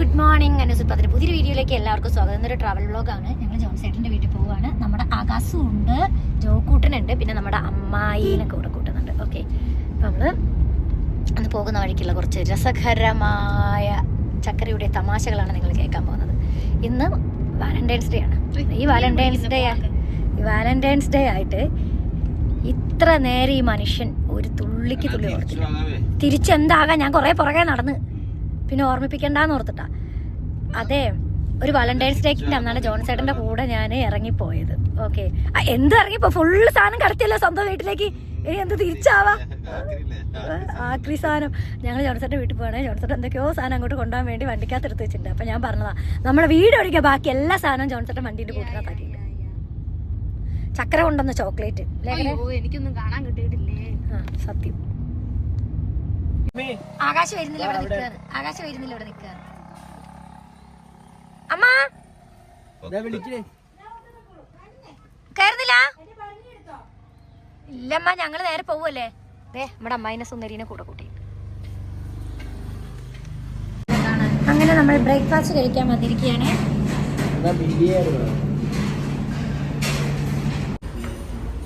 Morning അനുസുപ്പത്തിന് പുതിയൊരു വീഡിയോയിലേക്ക് എല്ലാവർക്കും സ്വാഗതം. ഒരു ട്രാവൽ വ്ളോഗാണ് ഞങ്ങൾ ജോൺസേട്ടന്റെ വീട്ടിൽ പോവുകയാണ്. നമ്മുടെ ആകാശും ഉണ്ട് ജോക്കൂട്ടനുണ്ട് പിന്നെ നമ്മുടെ അമ്മായിനൊക്കെ കൂടെ കൂട്ടുന്നുണ്ട്. ഓക്കെ അപ്പം നമ്മൾ അന്ന് പോകുന്ന വഴിക്കുള്ള കുറച്ച് രസകരമായ ചക്കരയുടെ തമാശകളാണ് നിങ്ങൾ കേൾക്കാൻ പോകുന്നത്. ഇന്ന് വാലന്റൈൻസ് ഡേ ആണ്. ഈ വാലന്റൈൻസ് ഡേ ഈ വാലന്റൈൻസ് ഡേ ആയിട്ട് ഇത്ര നേരം ഈ മനുഷ്യൻ ഒരു തുള്ളിക്ക് തുള്ളി തിരിച്ചെന്താകാൻ ഞാൻ കുറേ പുറകെ നടന്ന്. പിന്നെ ഓർമ്മിപ്പിക്കണ്ടെന്ന് ഓർത്തിട്ടാ. അതെ ഒരു വാലന്റൈൻസ് ഡേക്കിന്റെ അന്നാണ് ജോൺ ചേട്ടന്റെ കൂടെ ഞാൻ ഇറങ്ങിപ്പോയത്. ഓക്കെ എന്ത് ഇറങ്ങിപ്പോ? ഫുള്ള് സാധനം കടത്തിയല്ലോ സ്വന്തം വീട്ടിലേക്ക്. ഇനി എന്ത് തിരിച്ചാവാ? ആക്രി സാധനം. ഞങ്ങൾ ജോൺസന്റെ വീട്ടിൽ പോകണേ ജോൺസേട്ടൻ എന്തൊക്കെയോ സാധനം അങ്ങോട്ട് കൊണ്ടുപോകാൻ വേണ്ടി വണ്ടിക്കകത്ത് എടുത്ത് വെച്ചിട്ടുണ്ട്. അപ്പൊ ഞാൻ പറഞ്ഞതാ നമ്മുടെ വീട് ഒഴികെ ബാക്കി എല്ലാ സാധനവും ജോൺസന്റെ വണ്ടിന്റെ കൂട്ടിനകത്താക്കിയിട്ടുണ്ട് ചക്കര കൊണ്ടുവന്ന ചോക്ലേറ്റ്. എനിക്കൊന്നും കാണാൻ കിട്ടിയിട്ടില്ലേ? ആ സത്യം. ആകാശം വരുന്നില്ല ഇവിടെ നിൽക്കാറ് ആകാശം വരുന്നില്ല ഇവിടെ നിൽക്കാറ് അമ്മ. കയറുന്നില്ല ഇല്ലമ്മ ഞങ്ങൾ നേരെ പോവല്ലേ? ദേ നമ്മുടെ അമ്മായിനെ സുന്ദരീനെ കൂടെ കൂട്ടി. അങ്ങനെ നമ്മൾ ബ്രേക്ക്ഫാസ്റ്റ് കഴിക്കാൻ വന്നിരിക്കുകയാണ്.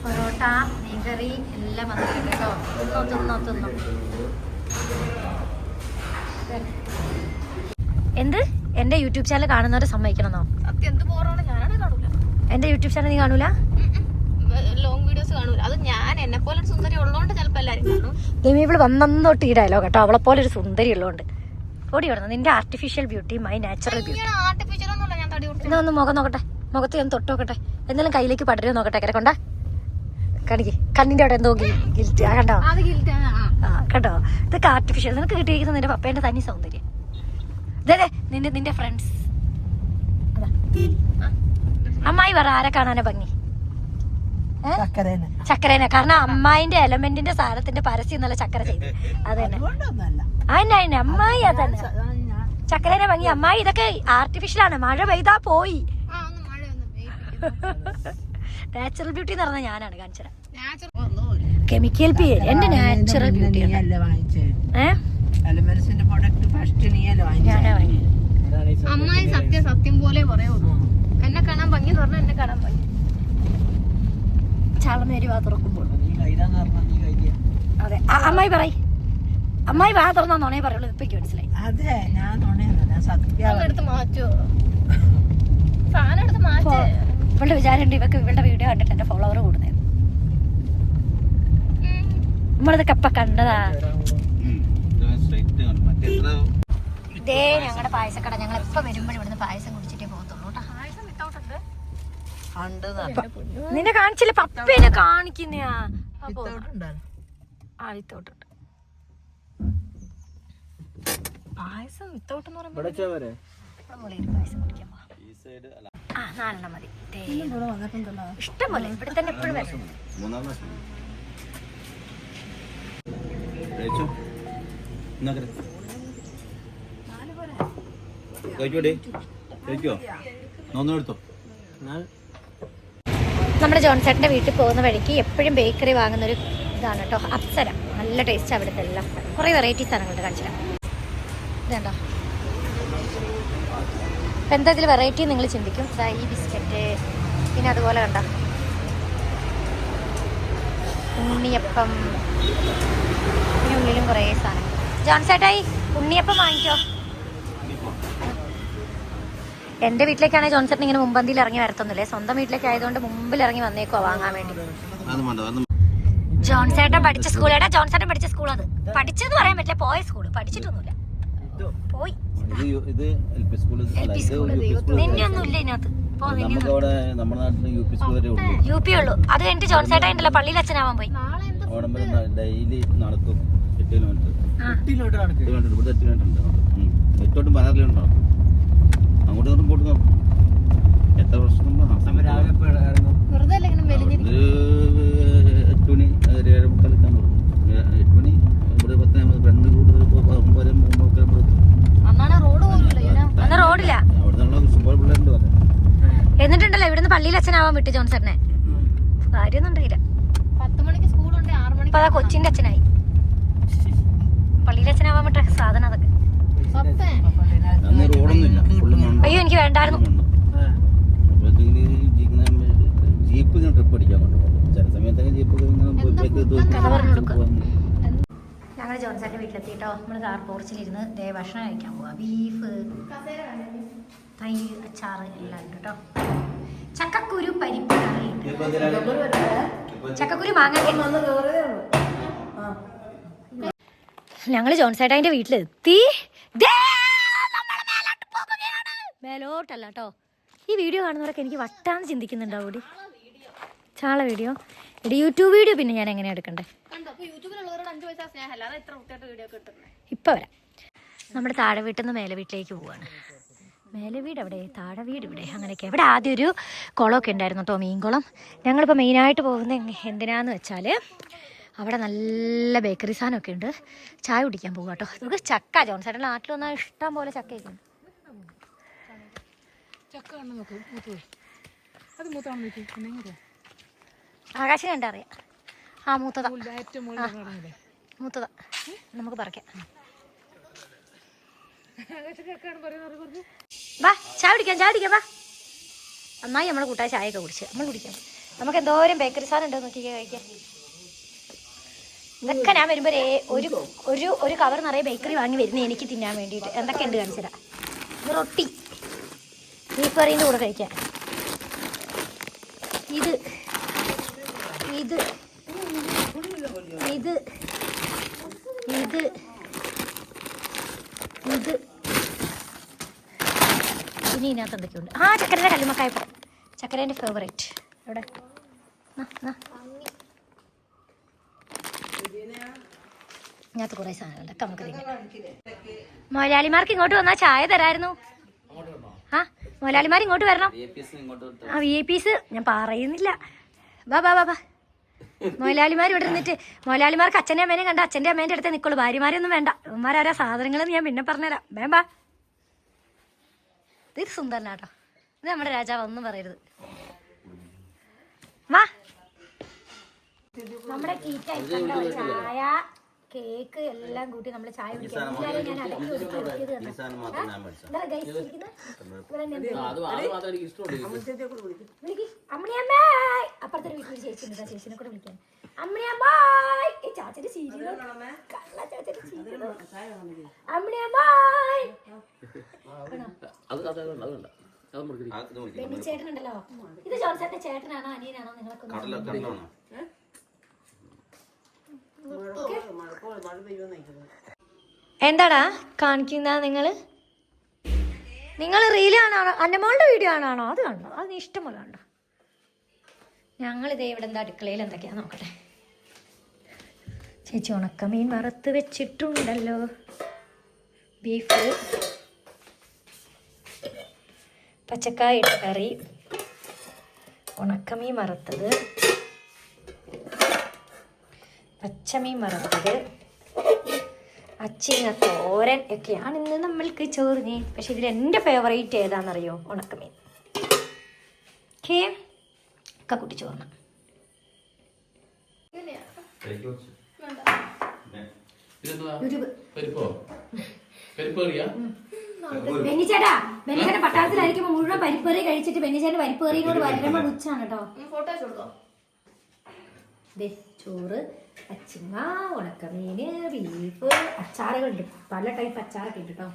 പൊറോട്ട മീൻകറി എല്ലാം വന്നിട്ടുണ്ട് കേട്ടോ. തിന്നോ തിന്നോ തിന്നോ. എന്ത്? എന്റെ യൂട്യൂബ് ചാനൽ കാണുന്നവരെ സമ്മതിക്കണമെന്നോ? എന്റെ യൂട്യൂബ് ചാനൽ നീ കാണൂല? ലോങ് വീഡിയോസ് കാണൂല. അത് ഞാൻ എന്നെ പോലെ ഒരു സുന്ദരി ഉള്ളതുകൊണ്ട് ചിലപ്പോ എല്ലാരും കാണും. ദൈവം ഇവൾ വന്നൊട്ട് ഈ ഡയലോഗ് കേട്ടോ. അവളെ പോലെ ഒരു സുന്ദരി ഉള്ളതുകൊണ്ട് ഓടി വിടുന്നു നിന്റെ artificial beauty my natural beauty എന്നാ ഒന്ന് മുഖം നോക്കട്ടെ. മുഖത്ത് ഞാൻ തൊട്ട് നോക്കട്ടെ. എന്തെങ്കിലും കയ്യിലേക്ക് പടരുമോ നോക്കട്ടെ. കരക്കൊണ്ടാ? കൊണ്ടാ കണിക്ക് കണ്ണിന്റെ അവിടെ എന്തോ ഗിൽറ്റ്. ആ കണ്ടോ? ആ. കണ്ടോ? ഇതൊക്കെ ആർട്ടിഫിഷ്യൽ നിനക്ക് കിട്ടിയിരിക്കുന്ന നിന്റെ പപ്പേന്റെ തനി സൗന്ദര്യം. ഇതേ ദേ, നിന്റെ നിന്റെ ഫ്രണ്ട്സ് അമ്മായി പറ ആരെ കാണാനാ ഭംഗി? ഏ? ചക്കരേനെ. കാരണം അമ്മായിന്റെ എലമെന്റിന്റെ സാധനത്തിന്റെ പരസ്യം നല്ല ചക്കര ചെയ്ത്. അതന്നെ അതന്നെ അതന്നെ അമ്മായി അതന്നെ ചക്കരേനെ ഭംഗി. അമ്മായി ഇതൊക്കെ ആർട്ടിഫിഷ്യൽ ആണ്. മഴ പെയ്താ പോയി. നാച്ചുറൽ ബ്യൂട്ടി എന്ന് പറഞ്ഞാൽ ഞാനാണ് കാണിച്ചത് നാച്ചുറൽ കെമിക്കൽ പി എന്റെ നാച്ചുറൽ ബ്യൂട്ടി അമ്മായി സത്യം സത്യം പോലെ പറയുള്ളൂ. എന്നെ കാണാൻ ഭംഗി എന്ന് പറഞ്ഞാൽ എന്നെ കാണാൻ ഭംഗി. ചാളമേരി വാ തുറക്കുമ്പോൾ. അതെ അമ്മായി പറയ്. അമ്മായി വാ തുറന്നാ നുണയെ പറയുള്ളൂ. ഇപ്പൊ എനിക്ക് മനസ്സിലായി. അതെ ഞാൻ നുണയല്ല ഞാൻ സത്യം എടുത്ത് മാറ്റോ സാധനം എടുത്ത് മാറ്റേ. ഇവളുടെ വിചാരമുണ്ട് ഇവക്ക് ഇവളുടെ വീഡിയോ കണ്ടിട്ട് എന്റെ ഫോളോവർ കൂടുന്നത് നമ്മളിതൊക്കെ എപ്പ കണ്ടതാ. ഇതേ ഞങ്ങളുടെ പായസക്കട. ഞങ്ങൾ എപ്പോ വരുമ്പോഴും ഇവിടുന്ന് പായസം കുടിച്ചിട്ടേ പോകത്തുള്ളൂ കേട്ടോ. പായസം വിത്തൗട്ട് ഉണ്ട്. ഉണ്ട് നിന്നെ കാണിച്ചില്ല. പപ്പേനെ കാണിക്കുന്നയാ അപ്പൊ ആ. വിത്തോട്ടുണ്ട് പായസം വിത്തൗട്ട് എന്ന് പറയുമ്പോൾ പായസം കുടിക്കാൻ ആ നാലെണ്ണം മതി. ഇഷ്ടം പോലെ ഇവിടെ തന്നെ എപ്പോഴും നോന്നെടുത്തോ നമ്മുടെ ജോൺസേട്ടന്റെ വീട്ടിൽ പോകുന്ന വഴിക്ക് എപ്പോഴും ബേക്കറി വാങ്ങുന്ന ഒരു ഇതാണ് കേട്ടോ. അപ്സര. നല്ല ടേസ്റ്റ് അവിടുത്തെ എല്ലാം. കുറേ വെറൈറ്റി സാധനങ്ങളുണ്ട് കാണിച്ചു തരാം ഇതുണ്ടോ? അപ്പം എന്താ ഇതിൽ വെറൈറ്റി നിങ്ങൾ ചിന്തിക്കും? ഇതാ ഈ ബിസ്ക്കറ്റ് പിന്നെ അതുപോലെ കണ്ട? ഉണ്ണിയപ്പം. പിന്നെ ഉള്ളിലും കുറേ സാധനങ്ങൾ. ജോൺസേട്ടായി ഉണ്ണിയപ്പം വാങ്ങിക്കോ. എന്റെ വീട്ടിലേക്കാണെങ്കിൽ ജോൺസൺ ഇങ്ങനെ മുമ്പന്തിയിൽ ഇറങ്ങി വരത്തൊന്നുമില്ലേ. സ്വന്തം വീട്ടിലേക്ക് ആയതുകൊണ്ട് മുമ്പിൽ ഇറങ്ങി വന്നേക്കോ വാങ്ങാൻ വേണ്ടി. ജോൺസേട്ടൻ പഠിച്ച സ്കൂൾ ജോൺസേട്ടൻ പഠിച്ച സ്കൂൾ അത് പഠിച്ചെന്ന് പറയാൻ പറ്റില്ല പോയ സ്കൂൾ പഠിച്ചിട്ടൊന്നുമില്ല. പോയി ഇത് L P school L P school നിന്നെ ഒന്നും ഇല്ല ഇതിനകത്ത് അവിടെ നമ്മുടെ നാട്ടിൽ യു പി സ്കൂൾ വരെ ഉള്ളൂ. യു പി ഉള്ളൂ. അത് കഴിഞ്ഞിട്ട് ജോൺസേട്ടൻ ഉണ്ടല്ലോ പള്ളിയിൽ അച്ഛനാവാൻ പോയി. നാളെ എന്താ വരെ ഡെയിലി നടക്കും. എട്ട് കിലോമീറ്റർ എട്ട് കിലോമീറ്റർ ഇവിടെ എട്ട് കിലോമീറ്റർ ഉണ്ട്. എട്ടോട്ടും പതിനാറ് കിലോമീറ്റർ നടക്കും. അങ്ങോട്ട് ഇങ്ങോട്ടും പോട്ട് നടക്കും. എത്ര വർഷം നടക്കും? എട്ട് മണി ഏഴ് മുക്കാലൊക്കെ നടക്കും. എട്ട് മണി ഇവിടെ പത്ത് രണ്ട് കൂടുതൽ ഒമ്പത് മൂന്നൊക്കെ അന്നാണ് റോഡ് പോലും ഇല്ല ഇങ്ങനെ അന്ന് റോഡില്ല അവിടെ നിന്നുള്ള ഇഷ്ടംപോലെ പിള്ളേരുണ്ട് പറയാം എന്നിട്ടുണ്ടല്ലോ ഇവിടുന്ന് പള്ളിയിൽ അച്ഛനാവാൻ വിട്ടു ജോൺ കാര്യമൊന്നും ഉണ്ടായില്ല ഇപ്പൊ അതാ കൊച്ചിന്റെ അച്ഛനായി. പള്ളിയിൽ അച്ഛനാവാൻ വിട്ട സാധനം അതൊക്കെ. അയ്യോ എനിക്ക് വേണ്ടായിരുന്നു. ജീപ്പ് ഇങ്ങനെ ട്രിപ്പ് അടിക്കാൻ ചില സമയത്തൊക്കെ ജീപ്പ് ഞങ്ങൾ ജോൺസന്റെ വീട്ടിലെത്തിയിട്ടോ. നമ്മൾ കാർ പോർച്ചിലിരുന്ന് ദേ ഭക്ഷണം കഴിക്കാൻ പോവാ. ബീഫ് തൈ അച്ചാറ് എല്ലാം ഉണ്ട് കേട്ടോ ചക്കക്കുരു പരിപ്പ് കറി? ചക്കക്കുരു മാങ്ങ ഞങ്ങൾ ജോൺസേട്ടായിന്റെ വീട്ടിലെത്തി. മേലോട്ടല്ല കേട്ടോ ഈ വീഡിയോ കാണുന്നവരൊക്കെ എനിക്ക് വട്ടാന്ന് ചിന്തിക്കുന്നുണ്ടാവും കൂടി ചാള വീഡിയോ. എടി യൂട്യൂബ് വീഡിയോ പിന്നെ ഞാൻ എങ്ങനെയാ എടുക്കണ്ടേ? ഇപ്പൊ വരാം. നമ്മുടെ താഴെ വീട്ടിൽ നിന്ന് മേലെ വീട്ടിലേക്ക് പോവാണ്. മേലെ വീട് അവിടെ താഴെ വീട് ഇവിടെ അങ്ങനെയൊക്കെ. ഇവിടെ ആദ്യം ഒരു കുളമൊക്കെ ഉണ്ടായിരുന്നു കേട്ടോ മീൻകുളം. ഞങ്ങളിപ്പോൾ മെയിനായിട്ട് പോകുന്നത് എന്തിനാന്ന് വെച്ചാൽ അവിടെ നല്ല ബേക്കറി സാധനമൊക്കെ ഉണ്ട്. ചായ കുടിക്കാൻ പോകുക കേട്ടോ. നമുക്ക് ചക്ക ജോൺ സാറിന്റെ നാട്ടിൽ വന്നാൽ ഇഷ്ടം പോലെ ചക്കയൊക്കെ ഉണ്ട്. ആകാശം കണ്ടറിയാം ആ മൂത്തതാ. മൂത്തതാ. നമുക്ക് പറിക്കാം. വാ ചായ കുടിക്കാം ചായ കുടിക്കാം വാ. നന്നായി നമ്മളെ കൂട്ടായ ചായയൊക്കെ കുടിച്ച്. നമ്മൾ കുടിക്കാം. നമുക്ക് എന്തോരം ബേക്കറി സാധനം ഉണ്ടോ നോക്കിക്കേ കഴിക്കാൻ ഇതൊക്കെ ഞാൻ വരുമ്പോൾ ഒരു ഒരു ഒരു കവർ നിറയെ ബേക്കറി വാങ്ങി വരുന്നത് എനിക്ക് തിന്നാൻ വേണ്ടിയിട്ട്. എന്തൊക്കെ ഉണ്ട് കാണിച്ചതാ ഇത് റൊട്ടി. ബീഫ് കറീന്റെ കൂടെ കഴിക്കാൻ ഇത് ഇത് ഇത് ഇത് ഇത് ഇനി ഇതിനകത്ത് എന്തൊക്കെയുണ്ട്? ആ ചക്കരന്റെ കല്ലുമക്കായപ്പം ചക്കരേന്റെ ഫേവറേറ്റ് എവിടെ. ഇതിനകത്ത് കുറേ സാധനങ്ങളുണ്ട്. നമുക്ക് തിന്നാം. മൊലാലിമാർക്ക് ഇങ്ങോട്ട് വന്നാൽ ചായ തരായിരുന്നു. ആ മൊലാലിമാർ ഇങ്ങോട്ട് വരണം. ആ വി ഐ പീസ് ഞാൻ പറയുന്നില്ല. ബാ ബാ ബാ ബാ മൊലാലിമാർ ഇവിടെ നിന്നിട്ട് മൊലാലിമാർക്ക് അച്ഛന്റെ അമ്മേനെ കണ്ട അച്ഛന്റെ അമ്മേന്റെ അടുത്ത് നിൽക്കുള്ളൂ ഭാര്യമാരൊന്നും വേണ്ട. ഉമ്മാരാരാ സാധനങ്ങളെന്ന് ഞാൻ പിന്നെ പറഞ്ഞുതരാം. വേമ്പാ ഇത് സുന്ദരനാട്ടോ. ഇത് നമ്മുടെ രാജാവ് ഒന്നും പറയരുത്. വാ. നമ്മുടെ ചായ. കേക്ക് എല്ലാം കൂട്ടി നമ്മൾ ചായ കുടിക്കാം എല്ലാവരെയും ഞാൻ അടക്കി ഒതുക്കി ഒതുക്കിയത് ഈ കണ്ടോ? സാധനം മാത്രം ഞാൻ മേടിച്ചത്. എന്താ guys ഇരിക്കുന്നെ? ഇവിടെ തന്നെ എന്ത്? അത് അത് മാത്രം എനിക്ക് ഇഷ്ടമുള്ളൂ വിളിക്ക്. അമ്മിണിയമ്മേ അപ്പുറത്തെ ഒരു വീട്ടിൽ ചേച്ചി ഉണ്ട്. ചേച്ചിനെ കൂടെ വിളിക്കാൻ. അമ്മിണിയമ്മേ ഈ ചാച്ചന്റെ ചീരി കള്ള ചാച്ചന്റെ ചീരി അമ്മിണിയമ്മേ അത് അത് വേണ്ട അത് വേണ്ട. അത് മുറുക്കി ആ, ഇത് മേടിക്കാം. ബെന്നി ചേട്ടനുണ്ടല്ലോ ഇത് ജോൺസന്റെ ചേട്ടനാണോ അനിയനാണോ? നിങ്ങളൊക്കെ എന്താടാ കാണിക്കുന്ന നിങ്ങൾ നിങ്ങൾ റീൽ കാണാണോ അന്നമോളുടെ വീഡിയോ കാണാണോ അത് കണ്ടോ? അത് നീ ഇഷ്ടം പോലെ കണ്ടോ? ഞങ്ങളിതേ ഇവിടെ എന്താ അടുക്കളയിൽ എന്തൊക്കെയാ നോക്കട്ടെ. ചേച്ചി ഉണക്കമീൻ വറുത്ത് വെച്ചിട്ടുണ്ടല്ലോ. ബീഫ് പച്ചക്കായ ഇട്ട കറി ഉണക്കമീൻ വറുത്തത്. പച്ചമീൻ വറുത്തത്. അച്ചിങ്ങ തോരൻ ഒക്കെയാണ് ഇന്ന് നമ്മൾക്ക് ചോറിന്. പക്ഷെ ഇതിൽ എന്റെ ഫേവറേറ്റ് ഏതാണെന്നറിയോ? ഉണക്കമീൻ. ഓക്കേ? ഒക്കെ കൂട്ടി ചോറിന് പട്ടാളത്തിലായിരിക്കുമ്പോ ബെന്നിച്ചേട്ടാ ബെന്നിച്ചേട്ടൻ മുഴുവൻ പരിപ്പേറി കഴിച്ചിട്ട് ബെന്നിച്ചേട്ടൻ പരിപ്പേറിയും കൂടെ വരുമ്പോൾ ഉച്ചാണ് കേട്ടോ ഫോട്ടോ ദേ ചോറ് അച്ചിങ്ങ ഉണക്കമീൻ ബീഫ് അച്ചാറുകളുണ്ട്. പല ടൈപ്പ് അച്ചാറൊക്കെ ഉണ്ട് കേട്ടോ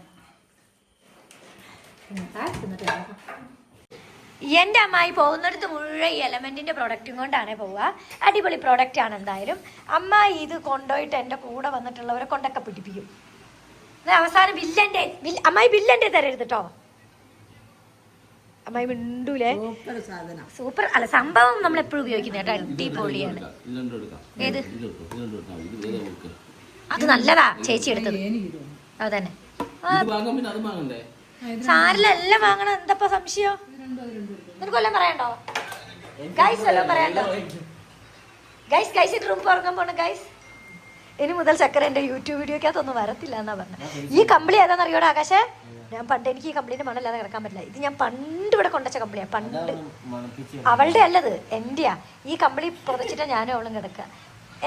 എന്റെ അമ്മായി പോകുന്നിടത്ത് മുഴുവൻ ഈ എലമെന്റിന്റെ പ്രൊഡക്റ്റും കൊണ്ടാണ് പോവുക. അടിപൊളി പ്രൊഡക്റ്റ് ആണ് എന്തായാലും. അമ്മായി ഇത് കൊണ്ടുപോയിട്ട് എന്റെ കൂടെ വന്നിട്ടുള്ളവരെ കൊണ്ടൊക്കെ പിടിപ്പിക്കും. അവസാനം ബില്ലന്റെ അമ്മായി ബില്ലന്റെ തരരുത് കേട്ടോ അമ്മായി മിണ്ടൂലേ? സൂപ്പർ സാധനം. സൂപ്പർ. അല്ല സംഭവം നമ്മൾ എപ്പോഴും ഉപയോഗിക്കുന്ന കേട്ടോ അടിപൊളിയാണ്. ഇത് രണ്ടും എടുക്കാം. ഏത്? ഇത് എടുക്കാം ഇത് ഇത് വേറെ കൊടുക്കുക അത് നല്ലതാ ചേച്ചി എടുത്തത്. തന്നെ. അത് വാങ്ങണ്ടേ? സാരിലെല്ലാം വാങ്ങണം. എന്തപ്പോ സംശയം? നിനക്ക് കൊല്ലം പറയണ്ടോ ഗൈസ് വല്ലതും പറയണ്ടോ ഗൈസ് ഗൈസ് ഇത് റൂം തുറക്കാൻ പോണ ഗൈസ് ഇനി മുതൽ ചക്കര എന്റെ യൂട്യൂബ് വീഡിയോക്കകത്തൊന്നും വരത്തില്ല എന്നാ പറഞ്ഞത് ഈ കമ്പിളി ഏതാന്നറിയോടാ ആകാശേ? ഞാൻ പണ്ട് എനിക്ക് ഈ കമ്പിളിന്റെ മണല്ലാതെ കിടക്കാൻ പറ്റില്ല. ഇത് ഞാൻ പണ്ട് ഇവിടെ കൊണ്ടുവച്ച കമ്പിളിയാ പണ്ട് അവളുടെ അല്ലത് എന്റെയാ. ഈ കമ്പിളി പുതച്ചിട്ടാ ഞാനും അവളും കിടക്കുക.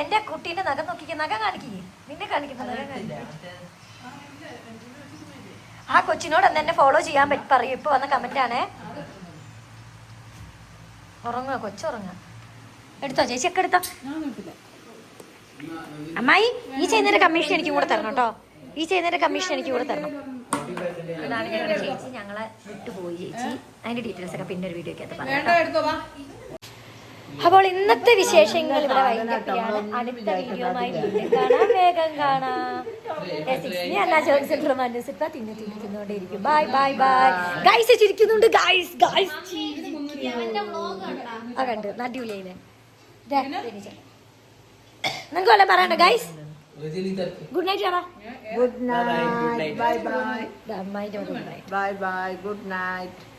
എന്റെ കുട്ടീന്റെ നഖം നോക്കിക്ക നഖം കാണിക്കേ നിന്നെ കാണിക്കുന്ന നഖം കാണിക്കുക ആ കൊച്ചിനോട് അന്ന് എന്നെ ഫോളോ ചെയ്യാൻ പറ്റി പറയും. ഇപ്പൊ വന്ന കമന്റ് ആണേ. ഉറങ്ങുക കൊച്ചുറങ്ങുക എടുത്തോ ചേച്ചി ഒക്കെ എടുത്തോ. അമ്മായി ഈ ചെയ്യുന്നതിന്റെ കമ്മീഷൻ എനിക്ക് കൂടെ തരണം കേട്ടോ. ഈ ചെയ്യുന്നതിന്റെ കമ്മീഷൻ എനിക്ക് കൂടെ തരണം. ഇതാണ് ഞങ്ങളുടെ ചേച്ചി. ഞങ്ങളെ വിട്ടുപോയി ചേച്ചി. അതിന്റെ ഡീറ്റെയിൽസ് ഒക്കെ പിന്നെ ഒരു വീഡിയോ ഒക്കെ പറയാം അപ്പോൾ ഇന്നത്തെ വിശേഷങ്ങൾ ഇവിടെ വൈകിട്ടാണ് അടുത്ത വീഡിയോമായി കാണാം. വേഗം കാണാം. അല്ല ജോൺസൺ മനസ്സിപ്പ തിന്നു തിന്നിക്കുന്നോണ്ടിരിക്കും ബൈ ബൈ ബൈ ഗൈസ് ചിരിക്കുന്നുണ്ട് ഗൈസ് ഗൈസ് ആ കണ്ട്. അടിപൊളിയായില്ലേ നിങ്ങൾക്ക് വല്ല പറയണ്ട ഗൈസ് ഗുഡ് നൈറ്റ് ആണോ good night bye bye good night bye bye good night